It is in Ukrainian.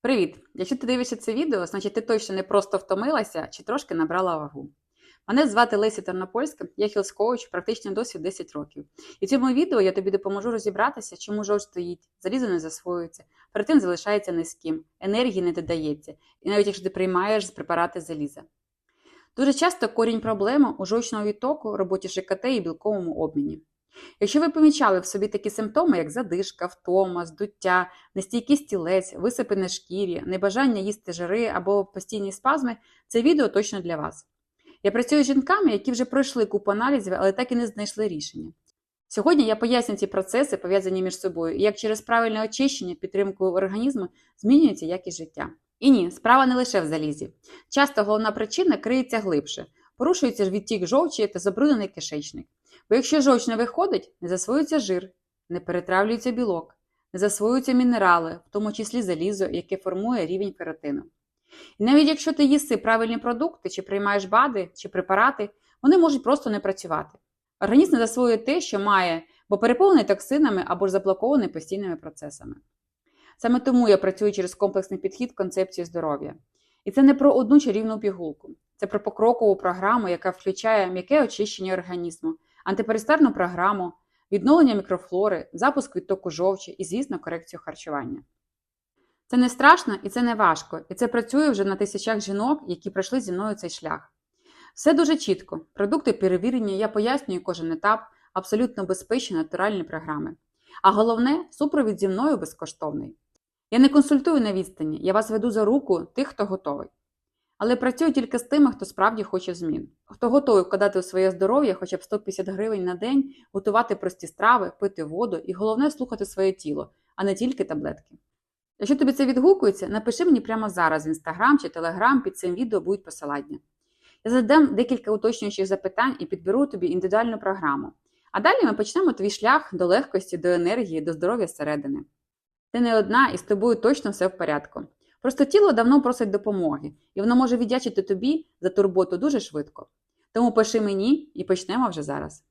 Привіт! Якщо ти дивишся це відео, значить ти точно не просто втомилася чи трошки набрала вагу. Мене звати Леся Тернопольська, я хілс-коуч, практичний досвід 10 років. І в цьому відео я тобі допоможу розібратися, чому жовч стоїть, залізо не засвоюється, ферритин залишається низьким, енергії не додається, і навіть якщо ти приймаєш препарати заліза. Дуже часто корінь проблеми у жовчного відтоку, роботі ЖКТ і білковому обміні. Якщо ви помічали в собі такі симптоми, як задишка, втома, здуття, нестійкий стілець, висипи на шкірі, небажання їсти жири або постійні спазми, це відео точно для вас. Я працюю з жінками, які вже пройшли купу аналізів, але так і не знайшли рішення. Сьогодні я поясню ці процеси, пов'язані між собою, і як через правильне очищення, підтримку організму змінюється якість життя. І ні, справа не лише в залізі. Часто головна причина криється глибше, порушується відтік жовчі та забруднений кишечник. Бо якщо жовч не виходить, не засвоюється жир, не перетравлюється білок, не засвоюються мінерали, в тому числі залізо, яке формує рівень ферритину. І навіть якщо ти їси правильні продукти, чи приймаєш БАДи, чи препарати, вони можуть просто не працювати. Організм не засвоює те, що має, бо переповнений токсинами або ж заблокований постійними процесами. Саме тому я працюю через комплексний підхід концепції здоров'я. І це не про одну чарівну пігулку, це про покрокову програму, яка включає м'яке очищення організму, антиперистерну програму, відновлення мікрофлори, запуск відтоку жовчі і, звісно, корекцію харчування. Це не страшно і це не важко, і це працює вже на тисячах жінок, які пройшли зі мною цей шлях. Все дуже чітко. Продукти перевірені, я пояснюю кожен етап, абсолютно безпечні натуральні програми. А головне, супровід зі мною безкоштовний. Я не консультую на відстані, я вас веду за руку тих, хто готовий. Але працюю тільки з тими, хто справді хоче змін. Хто готовий вкладати у своє здоров'я хоча б 150 гривень на день, готувати прості страви, пити воду і головне слухати своє тіло, а не тільки таблетки. Якщо тобі це відгукується, напиши мені прямо зараз в інстаграм чи телеграм під цим відео будуть посилання. Я задам декілька уточнюючих запитань і підберу тобі індивідуальну програму. А далі ми почнемо твій шлях до легкості, до енергії, до здоров'я зсередини. Ти не одна і з тобою точно все в порядку. Просто тіло давно просить допомоги, і воно може віддячити тобі за турботу дуже швидко. Тому пиши мені і почнемо вже зараз.